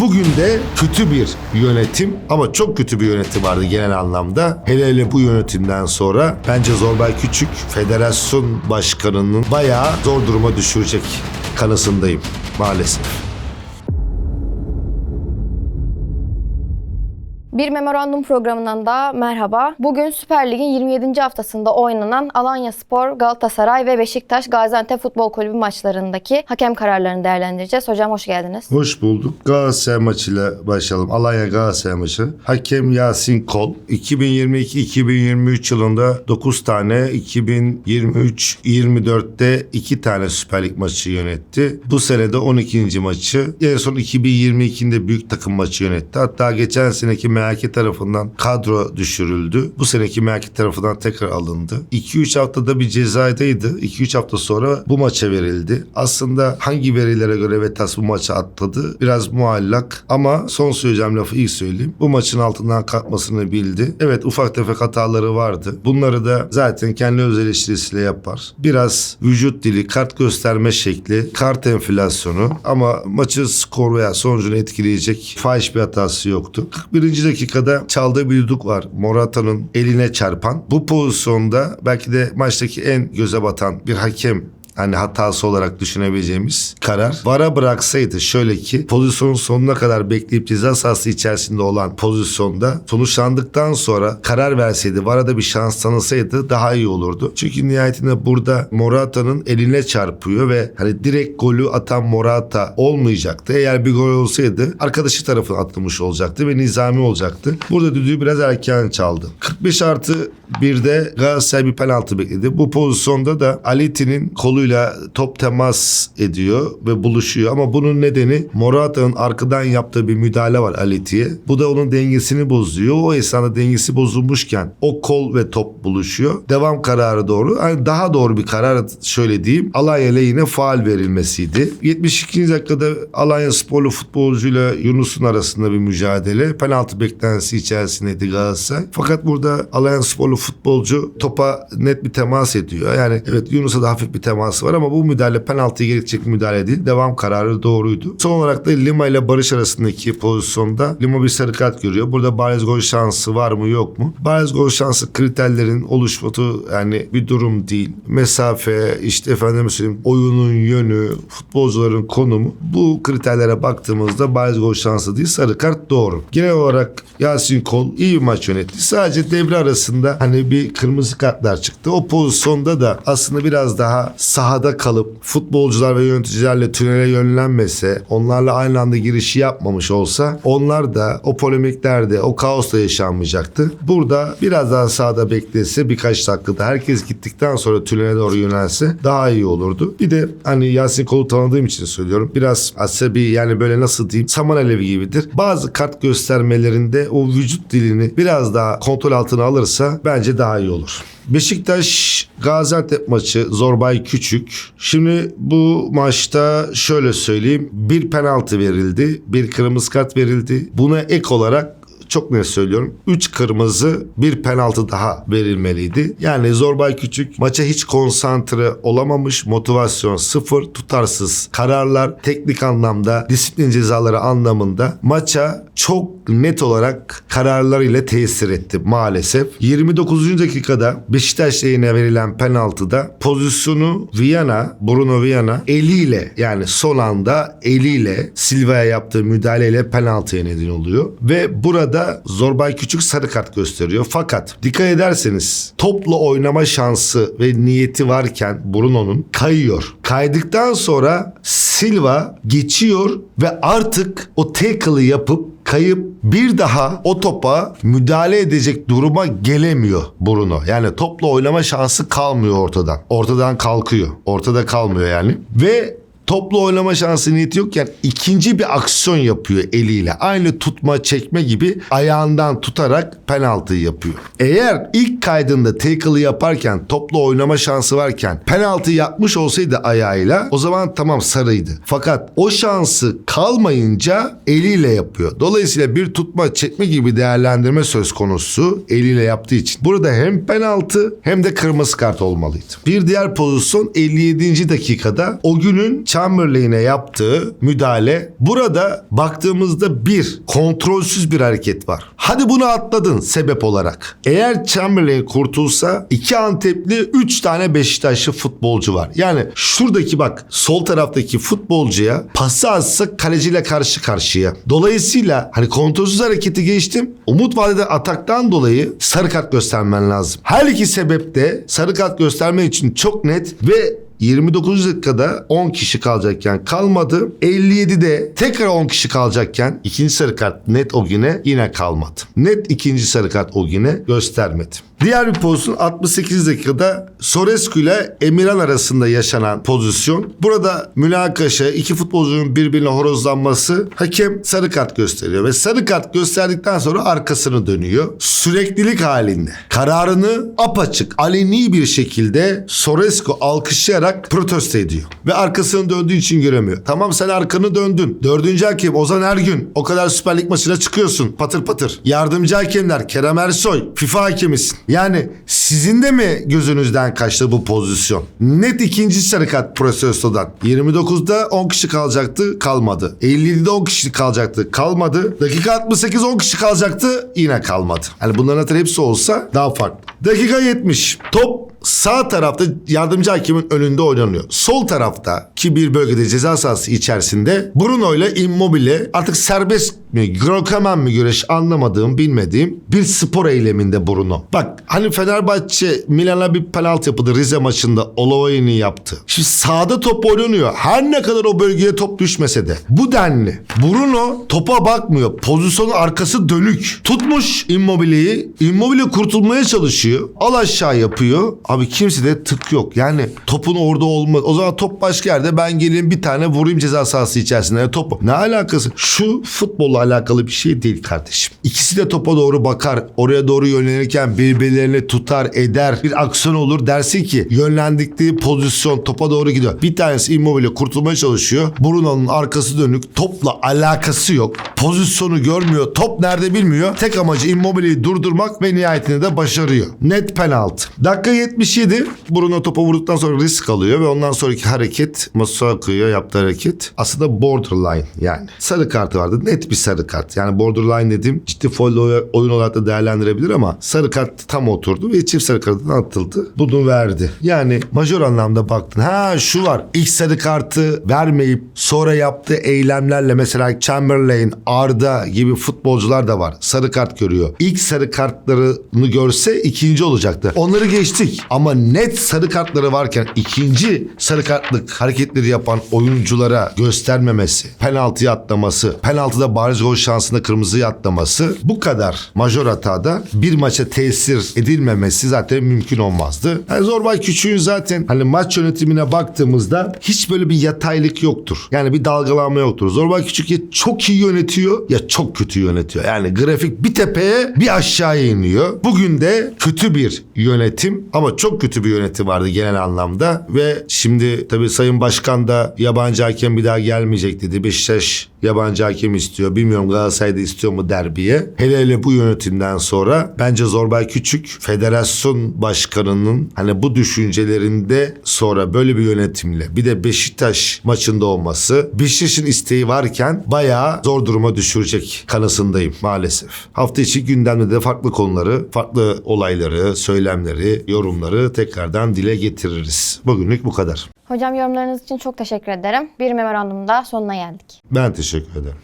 Bugün de kötü bir yönetim ama çok kötü bir yönetim vardı genel anlamda. Hele hele bu yönetimden sonra bence Zorbay Küçük federasyon başkanının bayağı zor duruma düşürecek kanısındayım maalesef. Bir memorandum programından da merhaba. Bugün Süper Lig'in 27. haftasında oynanan Alanya Spor, Galatasaray ve Beşiktaş Gaziantep Futbol Kulübü maçlarındaki hakem kararlarını değerlendireceğiz. Hocam hoş geldiniz. Hoş bulduk. Galatasaray maçıyla başlayalım. Alanya Galatasaray maçı. Hakem Yasin Kol. 2022-2023 yılında 9 tane, 2023-24'te 2 tane Süper Lig maçı yönetti. Bu sene de 12. maçı. En son 2022'de büyük takım maçı yönetti. Hatta geçen seneki MHK tarafından kadro düşürüldü. Bu seneki MHK tarafından tekrar alındı. 2-3 haftada bir cezaydaydı. 2-3 hafta sonra bu maça verildi. Aslında hangi verilere göre Vetas bu maça atladı biraz muallak ama son söyleyeceğim lafı ilk söyleyeyim. Bu maçın altından kalkmasını bildi. Evet ufak tefek hataları vardı. Bunları da zaten kendi öz eleştirisiyle yapar. Biraz vücut dili, kart gösterme şekli, kart enflasyonu ama maçı skor veya sonucunu etkileyecek fahiş bir hatası yoktu. 41. dakikada çaldığı bir düdük var. Morata'nın eline çarpan. Bu pozisyonda belki de maçtaki en göze batan bir hakem hani hatası olarak düşünebileceğimiz karar. VAR'a bıraksaydı şöyle ki pozisyonun sonuna kadar bekleyip ceza sahası içerisinde olan pozisyonda sonuçlandıktan sonra karar verseydi VAR'a da bir şans tanısaydı daha iyi olurdu. Çünkü nihayetinde burada Morata'nın eline çarpıyor ve hani direkt golü atan Morata olmayacaktı. Eğer bir gol olsaydı arkadaşı tarafından atılmış olacaktı ve nizami olacaktı. Burada düdüğü biraz erken çaldı. 45 artı bir de Galatasaray bir penaltı bekledi. Bu pozisyonda da Aliti'nin koluyla top temas ediyor ve buluşuyor. Ama bunun nedeni Morata'nın arkadan yaptığı bir müdahale var Aliti'ye. Bu da onun dengesini bozuyor. O esnada dengesi bozulmuşken o kol ve top buluşuyor. Devam kararı doğru. Yani daha doğru bir karar şöyle diyeyim. Alanya lehine faal verilmesiydi. 72. dakikada Alanya sporlu futbolcuyla Yunus'un arasında bir mücadele. Penaltı beklentisi içerisindeydi Galatasaray. Fakat burada Alanya sporlu futbolcu topa net bir temas ediyor. Yani evet Yunus'a da hafif bir teması var ama bu müdahale penaltıya gerekecek müdahale değil. Devam kararı doğruydu. Son olarak da Lima ile Barış arasındaki pozisyonda Lima bir sarı kart görüyor. Burada bariz gol şansı var mı yok mu? Bariz gol şansı kriterlerin oluşması yani bir durum değil. Mesafe işte efendim söyleyeyim oyunun yönü, futbolcuların konumu bu kriterlere baktığımızda bariz gol şansı değil sarı kart doğru. Genel olarak Yasin Kol iyi bir maç yönetti. Sadece devre arasında hani bir kırmızı kartlar çıktı. O pozisyonda da aslında biraz daha sahada kalıp futbolcular ve yöneticilerle tünele yönlenmese, onlarla aynı anda girişi yapmamış olsa onlar da o polemiklerde, o kaos da yaşanmayacaktı. Burada biraz daha sahada beklese birkaç dakikada herkes gittikten sonra tünele doğru yönelse daha iyi olurdu. Bir de hani Yasin Kol'u tanıdığım için söylüyorum. Biraz asabi yani böyle nasıl diyeyim saman alevi gibidir. Bazı kart göstermelerinde o vücut dilini biraz daha kontrol altına alırsa bence daha iyi olur. Beşiktaş Gaziantep maçı Zorbay Küçük. Şimdi bu maçta şöyle söyleyeyim. Bir penaltı verildi. Bir kırmızı kart verildi. Buna ek olarak çok net söylüyorum. 3 kırmızı bir penaltı daha verilmeliydi. Yani Zorbay Küçük maça hiç konsantre olamamış. Motivasyon sıfır. Tutarsız kararlar. Teknik anlamda disiplin cezaları anlamında maça çok net olarak kararlarıyla tesir etti maalesef. 29. dakikada Beşiktaş lehine verilen penaltıda pozisyonu Viana, Bruno Viana eliyle yani son anda eliyle Silva'ya yaptığı müdahaleyle penaltıya neden oluyor. Ve burada Zorbay Küçük sarı kart gösteriyor. Fakat dikkat ederseniz topla oynama şansı ve niyeti varken Bruno'nun kayıyor. Kaydıktan sonra Silva geçiyor ve artık o tackle'ı yapıp kayıp bir daha o topa müdahale edecek duruma gelemiyor Bruno. Yani topla oynama şansı kalmıyor ortadan. Ortadan kalkıyor. Ortada kalmıyor yani. Ve toplu oynama şansı niyeti yokken ikinci bir aksiyon yapıyor eliyle. Aynı tutma çekme gibi ayağından tutarak penaltıyı yapıyor. Eğer ilk kaydında tackle'ı yaparken toplu oynama şansı varken penaltı yapmış olsaydı ayağıyla o zaman tamam sarıydı. Fakat o şansı kalmayınca eliyle yapıyor. Dolayısıyla bir tutma çekme gibi değerlendirme söz konusu eliyle yaptığı için. Burada hem penaltı hem de kırmızı kart olmalıydı. Bir diğer pozisyon 57. dakikada o günün Chamberlain'e yaptığı müdahale burada baktığımızda bir kontrolsüz bir hareket var. Hadi bunu atladın sebep olarak. Eğer Chamberlain kurtulsa iki Antepli üç tane Beşiktaşlı futbolcu var. Yani şuradaki bak sol taraftaki futbolcuya pası atsa kaleciyle karşı karşıya. Dolayısıyla hani kontrolsüz hareketi geçtim. Umut vadede ataktan dolayı sarı kart göstermen lazım. Her iki sebepte sarı kart gösterme için çok net ve 29 dakikada 10 kişi kalacakken kalmadı. 57'de tekrar 10 kişi kalacakken ikinci sarı kart net o güne yine kalmadı. Net ikinci sarı kart o güne göstermedi. Diğer bir pozisyon 68 dakikada Sorescu ile Emirhan arasında yaşanan pozisyon. Burada münakaşa iki futbolcunun birbirine horozlanması hakem sarı kart gösteriyor ve sarı kart gösterdikten sonra arkasını dönüyor. Süreklilik halinde kararını apaçık aleni bir şekilde Sorescu alkışlayarak protesto ediyor. Ve arkasını döndüğü için göremiyor. Tamam sen arkanı döndün. Dördüncü hakem Ozan Ergün. O kadar Süper Lig maçına çıkıyorsun. Patır patır. Yardımcı hakemler Kerem Ersoy. FIFA hakemisin. Yani sizin de mi gözünüzden kaçtı bu pozisyon? Net ikinci sarı kart protestodan. 29'da 10 kişi kalacaktı kalmadı. 57'de 10 kişi kalacaktı kalmadı. Dakika 68 10 kişi kalacaktı yine kalmadı. Yani bunların hatırı hepsi olsa daha farklı. Dakika 70. Top sağ tarafta yardımcı hakemin önünde oynanıyor. Sol tarafta ki bir bölgede ceza sahası içerisinde Bruno ile Immobile artık serbest mi, Grokemen mi güreş anlamadığım, bilmediğim bir spor eyleminde Bruno. Bak hani Fenerbahçe Milan'a bir penaltı yapıldı Rize maçında Olavay'ını yaptı. Şimdi sağda top oynanıyor. Her ne kadar o bölgeye top düşmese de. Bu denli. Bruno topa bakmıyor. Pozisyonun arkası dönük. Tutmuş Immobile'yi. Immobile kurtulmaya çalışıyor. Al aşağı yapıyor. Abi kimse de tık yok. Yani topun orada olma. O zaman top başka yerde ben geleyim bir tane vurayım ceza sahası içerisinde. Yani top ne alakası? Şu futbolla alakalı bir şey değil kardeşim. İkisi de topa doğru bakar. Oraya doğru yönlenirken birbirlerini tutar eder. Bir aksiyon olur dersin ki yönlendikleri pozisyon topa doğru gidiyor. Bir tanesi Immobile kurtulmaya çalışıyor. Bruno'nun arkası dönük. Topla alakası yok. Pozisyonu görmüyor. Top nerede bilmiyor. Tek amacı Immobile'yi durdurmak ve nihayetinde de başarıyor. Net penaltı. Dakika 77 Bruno topa vurduktan sonra risk alıyor ve ondan sonraki hareket Masuaku'ya yaptığı hareket aslında borderline yani. Sarı kartı vardı. Net bir sarı kart. Yani borderline dedim ciddi foul oy- oyun olarak da değerlendirebilir ama sarı kart tam oturdu ve çift sarı kartından atıldı. Bunu verdi. Yani majör anlamda baktın. Ha şu var. İlk sarı kartı vermeyip sonra yaptığı eylemlerle mesela Chamberlain, Arda gibi futbolcular da var. Sarı kart görüyor. İlk sarı kartlarını görse ikinci olacaktı. Onları geçtik. Ama net sarı kartları varken ikinci sarı kartlık hareketleri yapan oyunculara göstermemesi, penaltıya atlaması, penaltıda bariz gol şansında kırmızıya atlaması bu kadar majör hatada bir maça tesir edilmemesi zaten mümkün olmazdı. Yani Zorbay Küçük'ün zaten hani maç yönetimine baktığımızda hiç böyle bir yataylık yoktur. Yani bir dalgalanma yoktur. Zorbay Küçük ya çok iyi yönetiyor ya çok kötü yönetiyor. Yani grafik bir tepeye bir aşağıya iniyor. Bugün de kötü bir yönetim ama çok kötü bir yönetim vardı genel anlamda ve şimdi tabii Sayın Başkan da yabancı hakem bir daha gelmeyecek dedi. Beşiktaş yabancı hakem istiyor. Bilmiyorum Galatasaray'da istiyor mu derbiye. Hele hele bu yönetimden sonra bence Zorbay Küçük federasyon başkanının hani bu düşüncelerinde sonra böyle bir yönetimle bir de Beşiktaş maçında olması Beşiktaş'ın isteği varken bayağı zor duruma düşürecek kanısındayım maalesef. Hafta içi gündemde de farklı konuları, farklı olayları, söylemleri, yorumları tekrardan dile getiririz. Bugünlük bu kadar. Hocam yorumlarınız için çok teşekkür ederim. Bir memorandumda sonuna geldik. Ben teşekkür ederim.